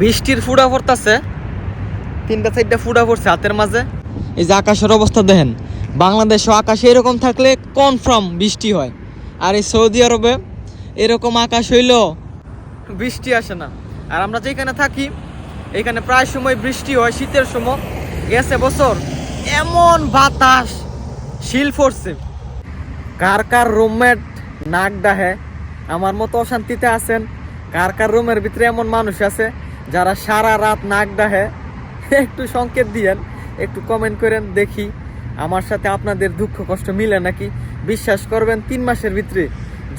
বৃষ্টির ফুডা পড়তাছে। তিনটা চারটা ফুডা পড়ছে হাতের মাঝে। এই যে আকাশের অবস্থা দেখেন বাংলাদেশও আকাশে এরকম থাকলে কনফার্ম বৃষ্টি হয়। আর এই সৌদি আরবে এরকম আকাশ হইলেও বৃষ্টি আসে না। আর আমরা যেখানে থাকি এখানে প্রায় সময় বৃষ্টি হয় শীতের সময়। গেছে বছর এমন বাতাস শিল পড়ছে। কার কার রুমমেট নাক ডাহে আমার মতো অশান্তিতে আছেন কার কার রুমের ভিতরে এমন মানুষ আছে যারা সারা রাত নাক ডাহে, একটু সংকেত দিয়েন, একটু কমেন্ট করেন, দেখি আমার সাথে আপনাদের দুঃখ কষ্ট মিলে নাকি? বিশ্বাস করবেন, তিন মাসের ভিতরে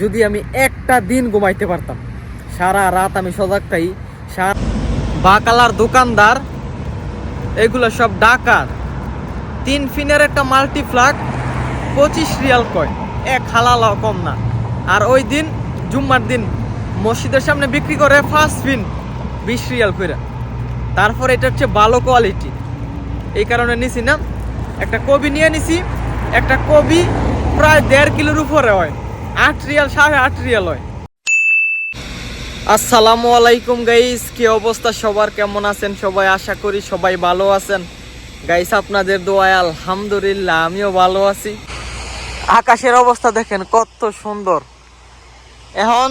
যদি আমি একটা দিন ঘুমাইতে পারতাম, সারা রাত আমি সজাগ থাই বাকালার দোকানদার, এগুলো সব ডাকার তিন ফিনের একটা মাল্টিফ্লাগ, পঁচিশ রিয়াল কয়, এক হালালাও কম না। আর ওই দিন, জুম্মার দিন, মসজিদের সামনে বিক্রি করে ফার্স্ট ফিন। বিশ রিয়াল করে তারপর এটা হচ্ছে ভালো কোয়ালিটি এই কারণে নিছি না। একটা কবি নিয়ে নিছি। একটা কবি প্রায় দেড় কিলোর উপরে হয়। আট রিয়াল, সাড়ে আট রিয়াল হয়। আসসালামু আলাইকুম গাইস কি অবস্থা? সবার কেমন আছেন? সবাই আশা করি সবাই ভালো আছেন। গাইস আপনাদের দোয়ায় আলহামদুলিল্লাহ, আমিও ভালো আছি। আকাশের অবস্থা দেখেন কত সুন্দর। এখন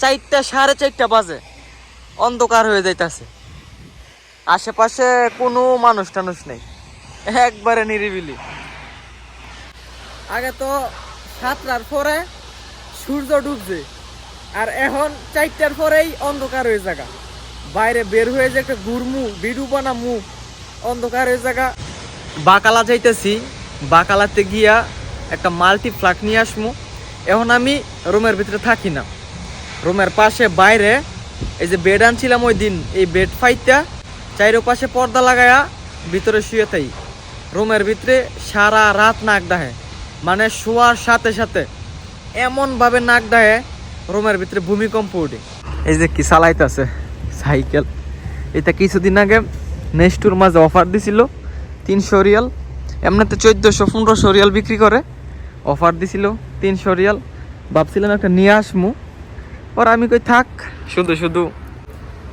চারটা, সাড়ে চারটা বাজে। অন্ধকার হয়ে যাইতাছে। আশেপাশে কোনো মানুষ টানুষ নেই। একবারে নিরিবিলি। আগে তো সাতটার পরে সূর্য ডুবছে আর এখন চারটার পরেই অন্ধকার হয়ে জায়গা বাইরে বের হয়ে যে একটা গুরমু বিডুবানা মুখ অন্ধকার হয়ে জায়গা বাকালা যাইতেছি বাকালাতে গিয়া একটা মাল্টি ফ্লাক নিয়ে আসমু। এখন আমি রুমের ভিতরে থাকি না। রুমের পাশে বাইরে এই যে বেড আনছিলাম ওই দিন এই বেড ফাইটা চাইরো পাশে পর্দা লাগায়া ভিতরে শুয়ে থাই। রুমের ভিতরে সারা রাত নাক ডাহে মানে শোয়ার সাথে সাথে এমনভাবে নাক ডাহে রুমের ভিতরে ভূমিকম্প উঠে এই যে কি চালাইতেছে সাইকেল। এটা কিছুদিন আগে নেক্সটুর মাঝে অফার দিছিল, তিনশো রিয়াল। এমনিতে চোদ্দোশো, পনেরোশো রিয়াল বিক্রি করে। অফার দিছিল, তিনশো রিয়াল। ভাবছিলাম একটা নিয়ে আসমু। ওর আমি কই থাক। শুধু শুধু।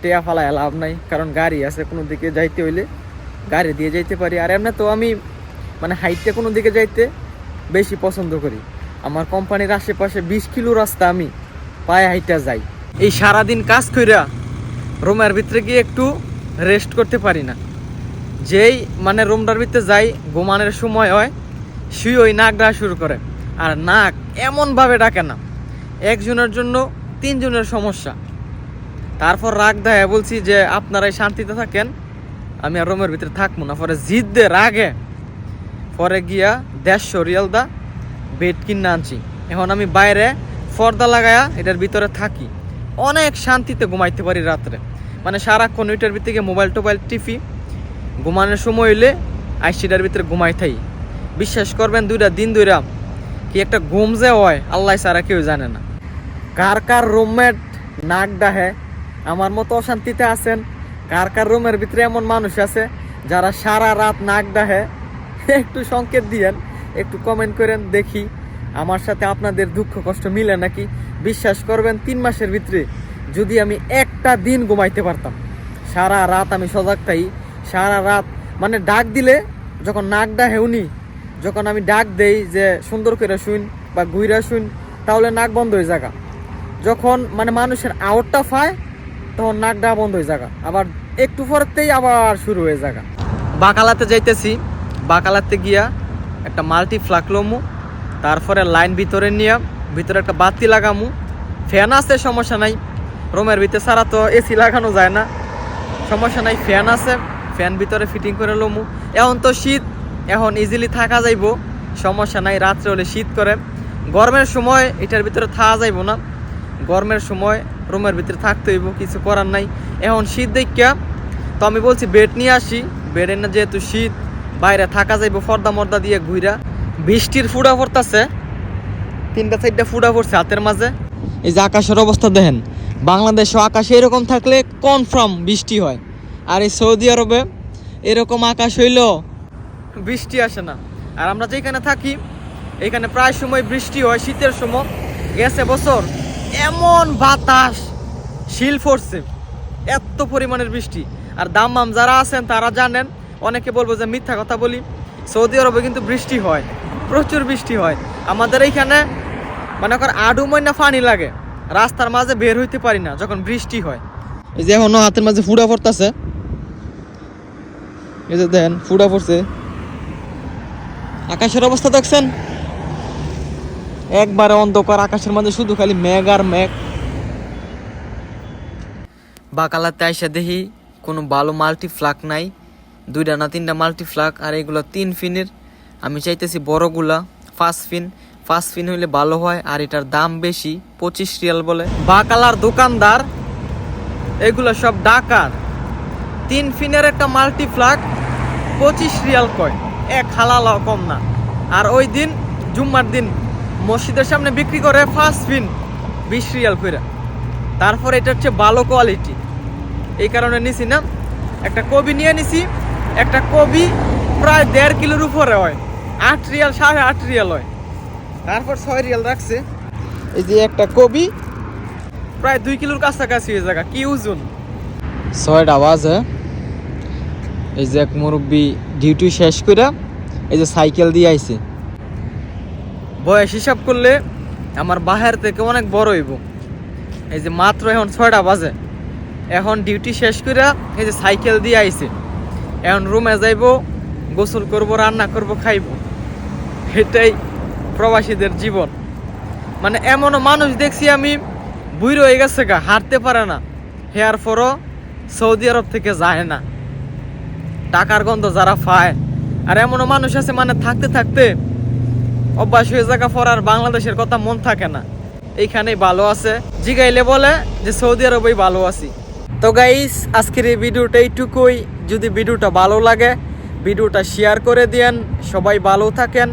টেয়া ফালায় লাভ নাই কারণ গাড়ি আছে কোনো দিকে যাইতে হইলে। গাড়ি দিয়ে যাইতে পারি। আর এমনি তো আমি মানে হাইটে কোনো দিকে যাইতে বেশি পছন্দ করি। আমার কোম্পানির আশেপাশে বিশ কিলো রাস্তা আমি পায়ে হাইটা যাই। এই সারাদিন কাজ কইরা রুমের ভিতরে গিয়ে একটু রেস্ট করতে পারি না। যেই মানে রুমটার ভিতরে যাই ঘুমানোর সময় হয় শুয়ে ওই নাক ডাকা শুরু করে। আর নাক এমনভাবে ডাকে না। একজনের জন্য তিনজনের সমস্যা। তারপর রাগ দেয় বলছি যে, আপনারাই শান্তিতে থাকেন, আমি আর রুমের ভিতরে থাকব না। পরে জিদ দে রাগে, পরে গিয়া দেড়শো রিয়াল দা বেড কিনে আনছি। এখন আমি বাইরে পর্দা লাগায়া এটার ভিতরে থাকি। অনেক শান্তিতে ঘুমাইতে পারি রাত্রে। মানে সারাক্ষণ ওইটার ভিতরে মোবাইল টোবাইল টিপি। ঘুমানোর সময় হইলে আইসিটার ভিতরে ঘুমাই থাই বিশ্বাস করবেন, দুইটা দিন দুইরা কি একটা ঘুম যে হয়, আল্লাহ সারা কেউ জানে না। কার কার রুমমেট নাক ডাহে, আমার মতো অশান্তিতে আছেন, কার কার রুমের ভিতরে এমন মানুষ আছে যারা সারা রাত নাক ডাহে? একটু সংকেত দিয়েন, একটু কমেন্ট করেন, দেখি আমার সাথে আপনাদের দুঃখ কষ্ট মিলে নাকি? বিশ্বাস করবেন, তিন মাসের ভিতরে যদি আমি একটা দিন ঘুমাইতে পারতাম, সারা রাত আমি সজাগ থাই, সারা রাত মানে ডাক দিলে যখন নাক ডাহে উনি, যখন আমি ডাক দেই যে সুন্দর করে শুন বা ঘুইরা শুন তাহলে নাক বন্ধ হয়ে যাগা। যখন মানে মানুষের আওয়ারটা ফায় তখন নাক ডাকা বন্ধ হয়ে যাগা। আবার একটু পরেতেই আবার শুরু হয়ে যাগা। বাকালাতে যাইতেছি। বাকালাতে গিয়া একটা মাল্টি ফ্লাক লমু। তারপরে লাইন ভিতরে নিয়ে, ভিতরে একটা বাতি লাগামু। ফ্যান আছে, সমস্যা নাই। রুমের ভিতরে ছাড়া তো এসি লাগানো যায় না। সমস্যা নাই ফ্যান আছে। ফ্যান ভিতরে ফিটিং করে লমু। এখন তো শীত, এখন ইজিলি থাকা যাইব। সমস্যা নাই, রাত্রে হলে শীত করে। গরমের সময় এটার ভিতরে থাকা যাইব না। গরমের সময় রুমের ভিতরে থাকতে হইব, কিছু করার নাই। এখন শীত দেখা তো আমি বলছি, বেড নিয়ে আসি। বেডের না যেহেতু শীত, বাইরে থাকা যাইব ফর্দা মর্দা দিয়ে ঘুইরা। বৃষ্টির ফুডা পড়তাছে, তিনটা চারটা ফুডা পড়ছে হাতের মাঝে। এই যে আকাশের অবস্থা দেখেন বাংলাদেশও আকাশে এরকম থাকলে কনফার্ম বৃষ্টি হয়। আর এই সৌদি আরবে এরকম আকাশ হইলেও বৃষ্টি আসে না। আর আমরা যেখানে থাকি, এখানে প্রায় সময় বৃষ্টি হয়, শীতের সময়। গেছে বছর এমন বাতাস, শিল পড়ছে এত পরিমাণের বৃষ্টি। আর দাম্মাম যারা আছেন, তারা জানেন, অনেকে বলব যে মিথ্যা কথা বলি, সৌদি আরবে কিন্তু বৃষ্টি হয়, প্রচুর বৃষ্টি হয়। আমাদের এইখানে, মনে কর আডু ময়না পানি লাগে, রাস্তার মাঝে বের হইতে পারি না যখন বৃষ্টি হয়। এই যে এখনও হাতের মাঝে ফুড়া পড়তেছে। এই যে দেখেন ফুড়া পড়ছে। আকাশের অবস্থা দেখছেন? একবারে অন্ধকার আকাশের মাঝে শুধু খালি মেঘ আর মেঘ। বাকালাতে আইসা দেখি কোনো ভালো মাল্টি ফ্লাক নাই। দুইটা না তিনটা মাল্টি ফ্লাক আর এগুলো তিন ফিনের। আমি চাইতেছি বড়গুলা ফার্স্ট ফিন। ফার্স্ট ফিন হইলে ভালো হয় আর এটার দাম বেশি পঁচিশ রিয়াল বলে। বাকালার দোকানদার এগুলো সব ডাকার তিন ফিনের একটা মাল্টি ফ্লাক পঁচিশ রিয়াল কয়। এক হালালাও কম না। আর ওই দিন জুম্মার দিন মসজিদের সামনে বিক্রি করে ফার্স্ট ফিন বিশ রিয়াল করে তারপর এটা হচ্ছে ভালো কোয়ালিটি এই কারণে নিছি না। একটা কবি নিয়ে নিছি, একটা কবি প্রায় দেড় কিলোর উপরে হয়। আট রিয়াল, সাড়ে আট রিয়াল হয়। তারপর ছয় রিয়াল রাখছে। এই যে একটা কবি, প্রায় দুই কিলোর কাছাকাছি হয়ে জায়গা। কি ওজন? ছয়টা বাজে। এই যে এক মুরব্বী ডিউটি শেষ করে এই যে সাইকেল দিয়ে আইছে। বয়স হিসাব করলে আমার বাহির থেকে অনেক বড় হইব। এই যে মাত্র এখন ছয়টা বাজে। এখন ডিউটি শেষ করে এই যে সাইকেল দিয়ে আইছে। এখন রুমে যাইব, গোসল করব, রান্না করব, খাইব। এটাই প্রবাসীদের জীবন। মানে এমনও মানুষ দেখছি আমি বুড়ো হয়ে গেছে গা, হাঁটতে পারে না। হেয়ার পরও সৌদি আরব থেকে যায় না। টাকার গন্ধ যারা পায়। আর এমনও মানুষ আছে মানে থাকতে থাকতে অভ্যাস হয়ে জায়গা পর আর বাংলাদেশের কথা মন থাকে না। এইখানেই ভালো আছে। জিগাইলে বলে যে সৌদি আরবেই ভালো আছি। তো গাইস আজকের এই ভিডিওটা এইটুকুই। যদি ভিডিওটা ভালো লাগে, ভিডিওটা শেয়ার করে দিয়েন। সবাই ভালো থাকেন,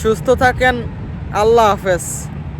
সুস্থ থাকেন। আল্লাহ হাফেজ।